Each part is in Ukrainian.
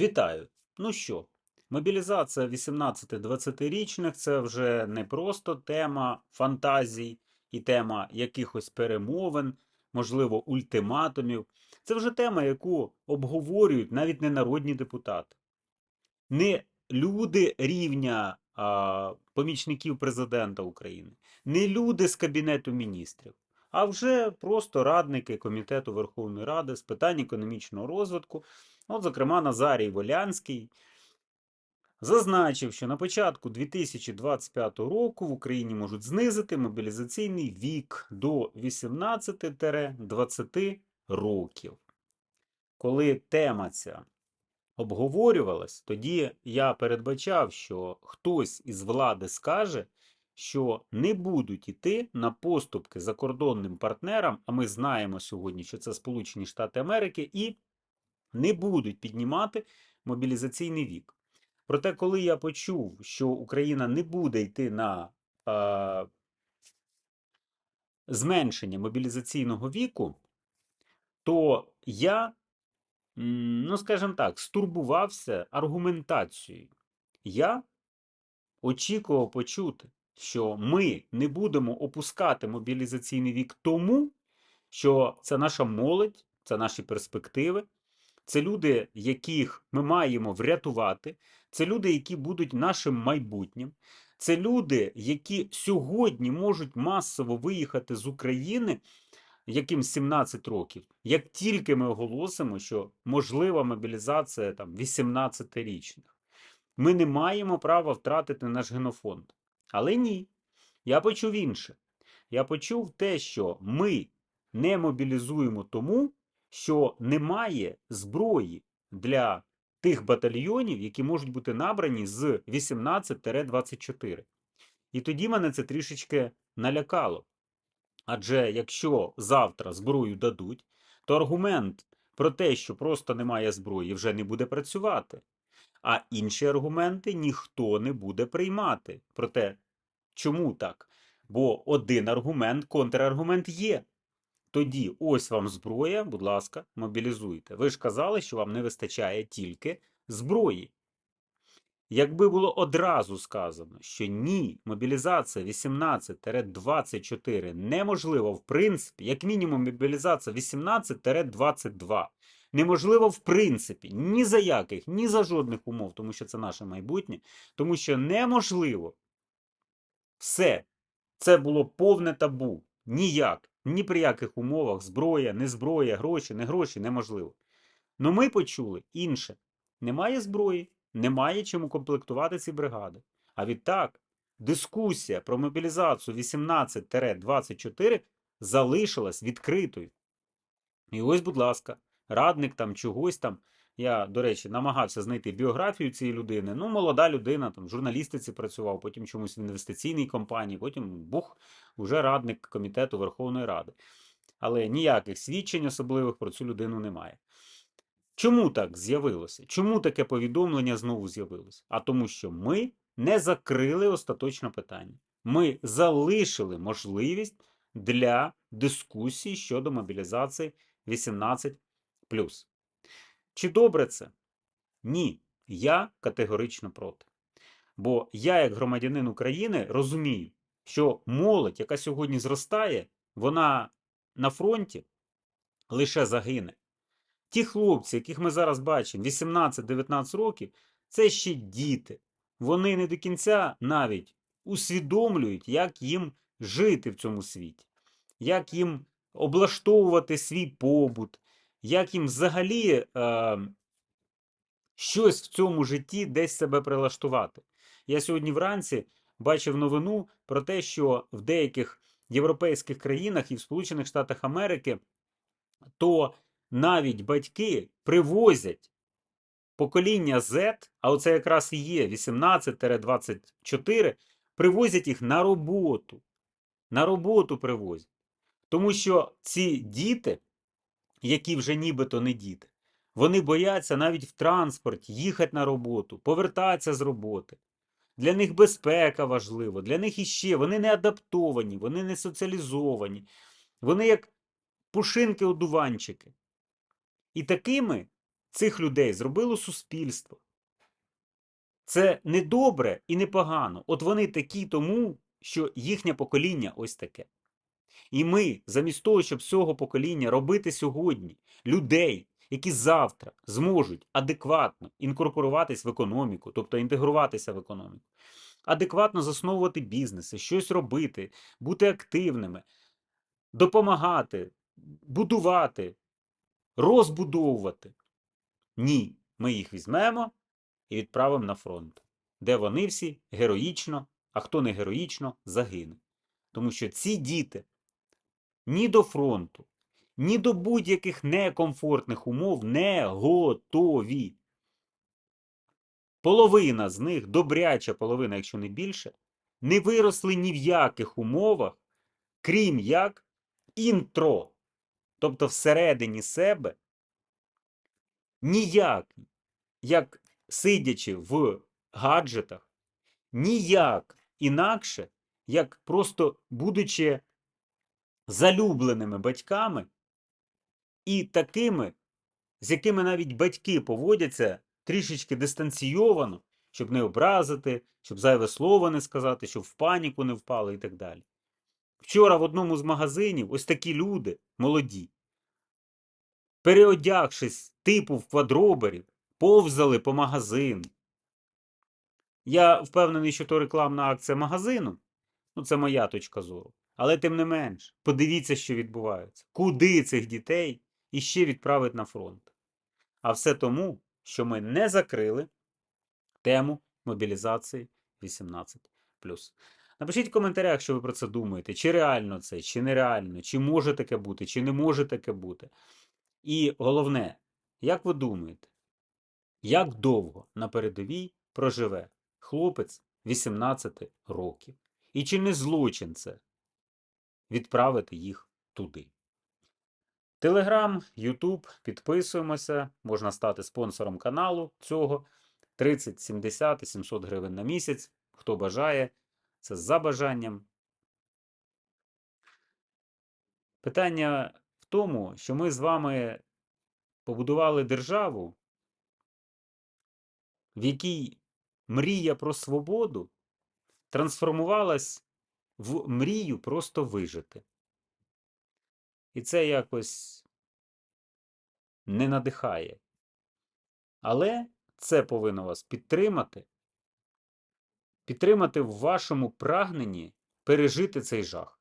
Вітаю! Ну що, мобілізація 18-20-річних це вже не просто тема фантазій і тема якихось перемовин, можливо, ультиматумів. Це вже тема, яку обговорюють навіть не народні депутати, не люди рівня а, помічників президента України, не люди з Кабінету міністрів, а вже просто радники Комітету Верховної Ради з питань економічного розвитку. От, зокрема, Назарій Волянський зазначив, що на початку 2025 року в Україні можуть знизити мобілізаційний вік до 18-20 років. Коли тема ця обговорювалась, тоді я передбачав, що хтось із влади скаже, що не будуть іти на поступки закордонним партнерам, а ми знаємо сьогодні, що це Сполучені Штати Америки, і не будуть піднімати мобілізаційний вік. Проте, коли я почув, що Україна не буде йти на е, зменшення мобілізаційного віку, то я, ну скажімо так, стурбувався аргументацією. Я очікував почути, що ми не будемо опускати мобілізаційний вік тому, що це наша молодь, це наші перспективи, це люди, яких ми маємо врятувати, це люди, які будуть нашим майбутнім. Це люди, які сьогодні можуть масово виїхати з України, яким 17 років, як тільки ми оголосимо, що можлива мобілізація там 18-річних. Ми не маємо права втратити наш генофонд. Але ні. Я почув інше. Я почув те, що ми не мобілізуємо тому, що немає зброї для тих батальйонів, які можуть бути набрані з 18-24. І тоді мене це трішечки налякало. Адже якщо завтра зброю дадуть, то аргумент про те, що просто немає зброї, вже не буде працювати. А інші аргументи ніхто не буде приймати. Проте, чому так? Бо один аргумент, контраргумент є. Тоді ось вам зброя, будь ласка, мобілізуйте. Ви ж казали, що вам не вистачає тільки зброї. Якби було одразу сказано, що ні, мобілізація 18-24 неможлива в принципі, як мінімум мобілізація 18-22. Неможливо в принципі, ні за яких, ні за жодних умов, тому що це наше майбутнє, тому що неможливо все. Це було повне табу. Ніяк, ні при яких умовах, зброя, не зброя, гроші, не гроші, неможливо. Ну ми почули інше. Немає зброї, немає чим укомплектувати ці бригади. А відтак, дискусія про мобілізацію 18-24 залишилась відкритою. І ось, будь ласка, радник там чогось там. Я, до речі, намагався знайти біографію цієї людини. Ну, молода людина, там, в журналістиці працював, потім чомусь в інвестиційній компанії, потім бух, уже радник комітету Верховної Ради. Але ніяких свідчень особливих про цю людину немає. Чому так з'явилося? Чому таке повідомлення знову з'явилося? А тому, що ми не закрили остаточно питання. Ми залишили можливість для дискусії щодо мобілізації 18. Чи добре це? Ні. Я категорично проти. Бо я, як громадянин України, розумію, що молодь, яка сьогодні зростає, вона на фронті лише загине. Ті хлопці, яких ми зараз бачимо, 18-19 років, це ще діти. Вони не до кінця навіть усвідомлюють, як їм жити в цьому світі, як їм облаштовувати свій побут, як їм взагалі е, щось в цьому житті десь себе прилаштувати. Я сьогодні вранці бачив новину про те, що в деяких європейських країнах і в Сполучених Штатах Америки то навіть батьки привозять покоління Z, а оце якраз і є 18-24, привозять їх на роботу. На роботу привозять. Тому що ці діти, які вже нібито не діти, вони бояться навіть в транспорті їхати на роботу, повертатися з роботи. Для них безпека важлива, для них іще вони не адаптовані, вони не соціалізовані, вони як пушинки-одуванчики. І такими цих людей зробило суспільство. Це не добре і не погано. От вони такі тому, що їхнє покоління ось таке. І ми, замість того, щоб з цього покоління робити сьогодні людей, які завтра зможуть адекватно інкорпоруватись в економіку, тобто інтегруватися в економіку, адекватно засновувати бізнеси, щось робити, бути активними, допомагати, будувати, розбудовувати. Ні, ми їх візьмемо і відправимо на фронт, де вони всі героїчно, а хто не героїчно, загине. Тому що ці діти ні до фронту, ні до будь-яких некомфортних умов не готові. Половина з них, добряча половина, якщо не більше, не виросли ні в яких умовах, крім як інтро. Тобто всередині себе ніяк, як сидячи в гаджетах, ніяк інакше, як просто будучи залюбленими батьками і такими, з якими навіть батьки поводяться трішечки дистанційовано, щоб не образити, щоб зайве слово не сказати, щоб в паніку не впали і так далі. Вчора в одному з магазинів ось такі люди, молоді, переодягшись типу в квадроберів, повзали по магазину. Я впевнений, що то рекламна акція магазину. Ну, це моя точка зору. Але тим не менш, подивіться, що відбувається. Куди цих дітей іще відправить на фронт? А все тому, що ми не закрили тему мобілізації 18. Напишіть в коментарях, що ви про це думаєте. Чи реально це, чи нереально, чи може таке бути, чи не може таке бути. І головне, як ви думаєте, як довго на передовій проживе хлопець 18 років? І чи не злочин це відправити їх туди? Телеграм, Ютуб, підписуємося, можна стати спонсором каналу цього 30, 70 і 700 гривень на місяць. Хто бажає, це за бажанням. Питання в тому, що ми з вами побудували державу, в якій мрія про свободу трансформувалась в мрію просто вижити. І це якось не надихає. Але це повинно вас підтримати, підтримати в вашому прагненні пережити цей жах.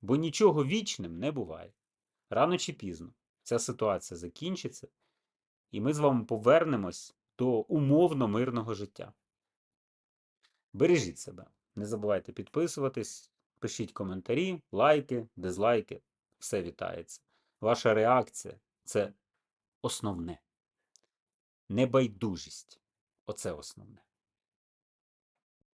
Бо нічого вічним не буває. Рано чи пізно ця ситуація закінчиться, і ми з вами повернемось до умовно мирного життя. Бережіть себе. Не забувайте підписуватись, пишіть коментарі, лайки, дизлайки. Все вітається. Ваша реакція це основне. Небайдужість. Оце основне.